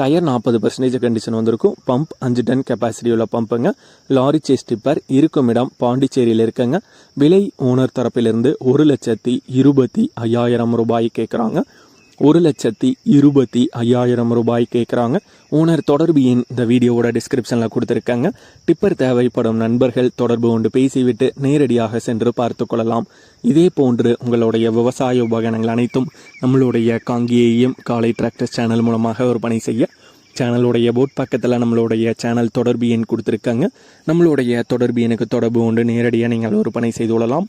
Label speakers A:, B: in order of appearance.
A: Tyre நாற்பது percentage condition வந்திருக்கும். Pump அஞ்சு டன் கெப்பாசிட்டி உள்ள பம்புங்க லாரி சேஸ் டிப்பர் இருக்கும் இடம் பாண்டிச்சேரியில் இருக்குங்க. விலை ஓனர் தரப்பிலிருந்து ஒரு லட்சத்தி இருபத்தி ஐயாயிரம் ரூபாய் கேட்குறாங்க ஒரு லட்சத்தி இருபத்தி ஐயாயிரம் ரூபாய் கேட்குறாங்க. ஓனர் தொடர்பு எண் இந்த வீடியோவோட டிஸ்கிரிப்ஷனில் கொடுத்துருக்காங்க. டிப்பர் தேவைப்படும் நண்பர்கள் தொடர்பு கொண்டு பேசிவிட்டு நேரடியாக சென்று பார்த்து கொள்ளலாம். இதே போன்று உங்களுடைய விவசாய உபகரணங்கள் அனைத்தும் நம்மளுடைய காங்கியையும் காலை டிராக்டர் சேனல் மூலமாக விற்பனை செய்ய சேனலுடைய போட் பக்கத்தில் நம்மளுடைய சேனல் தொடர்பு எண் கொடுத்துருக்காங்க. நம்மளுடைய தொடர்பு எண்ணுக்கு தொடர்பு கொண்டு நேரடியாக நீங்கள் விற்பனை செய்து கொள்ளலாம்.